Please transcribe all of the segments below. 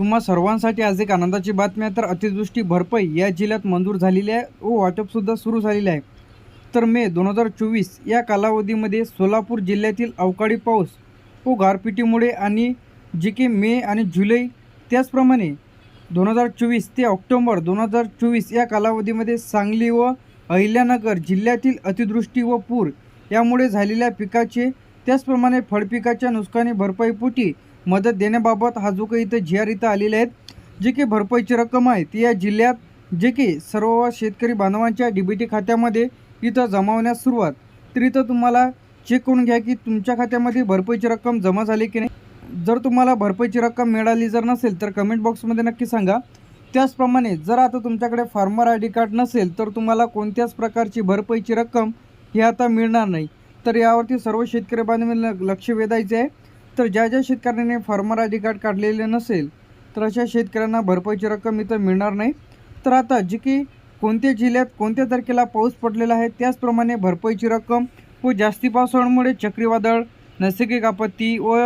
तुम्हा सर्वांसाठी आज एक आनंदाची बातमी आहे. तर अतिवृष्टी भरपाई या जिल्ह्यात मंजूर झालेली आहे व वाटपसुद्धा सुरू झालेले आहे. तर मे दोन हजार चोवीस या कालावधीमध्ये सोलापूर जिल्ह्यातील अवकाळी पाऊस व गारपिटीमुळे आणि जे की मे आणि जुलै त्याचप्रमाणे दोन हजार चोवीस ते ऑक्टोंबर दोन हजार चोवीस या कालावधीमध्ये सांगली व अहिल्यानगर जिल्ह्यातील अतिवृष्टी व पूर यामुळे झालेल्या पिकाचे त्याचप्रमाणे फळपिकाच्या नुकसानी भरपाईपोटी मदत देण्याबाबत हा जो काही इथं जी आर इथं आलेले आहेत जे की भरपाईची रक्कम आहे ती या जिल्ह्यात जे की सर्व शेतकरी बांधवांच्या डी बी टी खात्यामध्ये इथं जमावण्यास सुरुवात. तर इथं तुम्हाला चेक करून घ्या की तुमच्या खात्यामध्ये भरपाईची रक्कम जमा झाली की नाही. जर तुम्हाला भरपाईची रक्कम मिळाली जर नसेल तर कमेंट बॉक्समध्ये नक्की सांगा. त्याचप्रमाणे जर आता तुमच्याकडे फार्मर आय डी कार्ड नसेल तर तुम्हाला कोणत्याच प्रकारची भरपाईची रक्कम ही आता मिळणार नाही. तर यावरती सर्व शेतकरी बांधवांना लक्ष वेधायचे आहे. तर ज्या ज्या शेतकऱ्यांनी फार्मर आय डी कार्ड काढलेले नसेल तर अशा शेतकऱ्यांना भरपाईची रक्कम इथं मिळणार नाही. तर आता जी की कोणत्या जिल्ह्यात कोणत्या तारखेला पाऊस पडलेला आहे त्याचप्रमाणे भरपाईची रक्कम व जास्ती पावसामुळे चक्रीवादळ नैसर्गिक आपत्ती व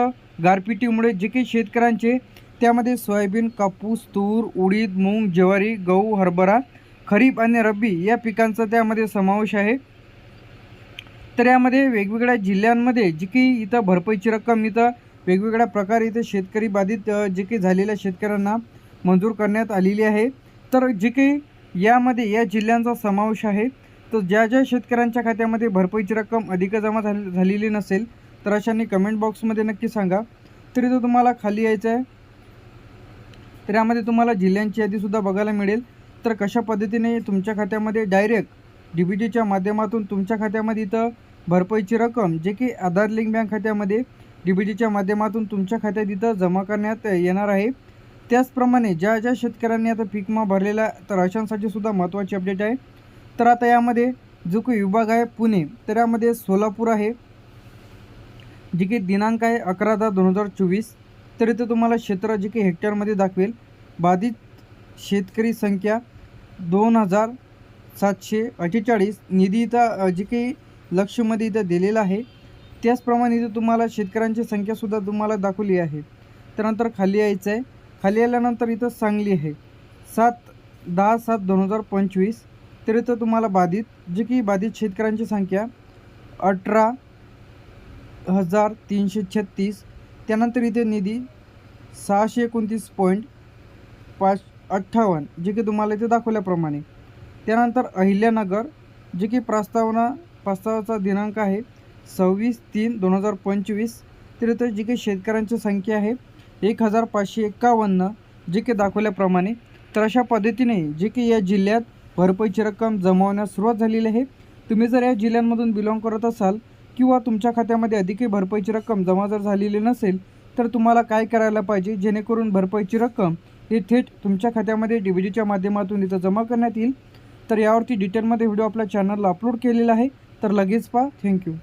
गारपिटीमुळे जे काही शेतकऱ्यांचे त्यामध्ये सोयाबीन कापूस तूर उडीद मूग ज्वारी गहू हरभरा खरीप आणि रब्बी या पिकांचा त्यामध्ये समावेश आहे. तर यामध्ये वेगवेगळ्या जिल्ह्यांमध्ये जी की इथं भरपाईची रक्कम इथं वेगवेगळ्या प्रकारे इथं शेतकरी बाधित जे काही झालेल्या शेतकऱ्यांना मंजूर करण्यात आलेली आहे. तर जे काही यामध्ये या जिल्ह्यांचा समावेश आहे. तर ज्या ज्या शेतकऱ्यांच्या खात्यामध्ये भरपाईची रक्कम अधिक जमा झाली झालेली नसेल तर अशांनी कमेंट बॉक्समध्ये नक्की सांगा. तरी तो तुम्हाला खाली यायचं आहे. तर यामध्ये तुम्हाला जिल्ह्यांची यादीसुद्धा बघायला मिळेल. तर कशा पद्धतीने तुमच्या खात्यामध्ये डायरेक्ट डी बी टीच्या माध्यमातून तुमच्या खात्यामध्ये इथं भरपाईची रक्कम जे की आधार लिंक बँक खात्यामध्ये डी बी टीच्या माध्यमातून तुमच्या खात्यात इथं जमा करण्यात येणार आहे. त्याचप्रमाणे ज्या ज्या शेतकऱ्यांनी आता पीक भरलेला तर अशांसाठी सुद्धा महत्त्वाची अपडेट आहे. तर आता यामध्ये जो काही विभाग आहे पुणे. तर यामध्ये सोलापूर आहे जे की दिनांक आहे अकरा दहा दोन हजार चोवीस. तर इथं तुम्हाला क्षेत्र जे की हेक्टरमध्ये दाखवेल. बाधित शेतकरी संख्या दोन हजार सातशे अठ्ठेचाळीस. निधी इथं जे काही लक्षमध्ये इथं दिलेलं आहे. त्याचप्रमाणे इथं तुम्हाला शेतकऱ्यांची संख्यासुद्धा तुम्हाला दाखवली आहे. त्यानंतर खाली यायचं आहे. खाली आल्यानंतर इथं सांगली आहे. सात दहा सात दोन हजार पंचवीस. तर इथं तुम्हाला बाधित जे की बाधित शेतकऱ्यांची संख्या अठरा हजार तीनशे छत्तीस. त्यानंतर इथे निधी सहाशे एकोणतीस पॉईंट पाच अठ्ठावन्न जे की तुम्हाला इथे दाखवल्याप्रमाणे. त्यानंतर अहिल्यानगर जे की प्रस्तावना प्रस्तावाचा दिनांक आहे. सव्वीस तीन दोन हजार पंचवीस. तर जी काही शेतकऱ्यांची संख्या आहे. एक हजार पाचशे एक्कावन्न जे की दाखवल्याप्रमाणे. तर अशा पद्धतीने जे की या जिल्ह्यात भरपाईची रक्कम जमावण्यास सुरुवात झालेली आहे. तुम्ही जर या जिल्ह्यांमधून बिलॉंग करत असाल किंवा तुमच्या खात्यामध्ये अधिकही भरपाईची रक्कम जमा जर झालेली नसेल तर तुम्हाला काय करायला पाहिजे? जेणेकरून भरपाईची रक्कम ही थेट तुमच्या खात्यामध्ये डी डीच्या माध्यमातून इथं जमा करण्यात येईल. तर यावरती डिटेलमध्ये व्हिडिओ आपल्या चॅनलला अपलोड केलेला आहे. तर लगेच पहा. थँक्यू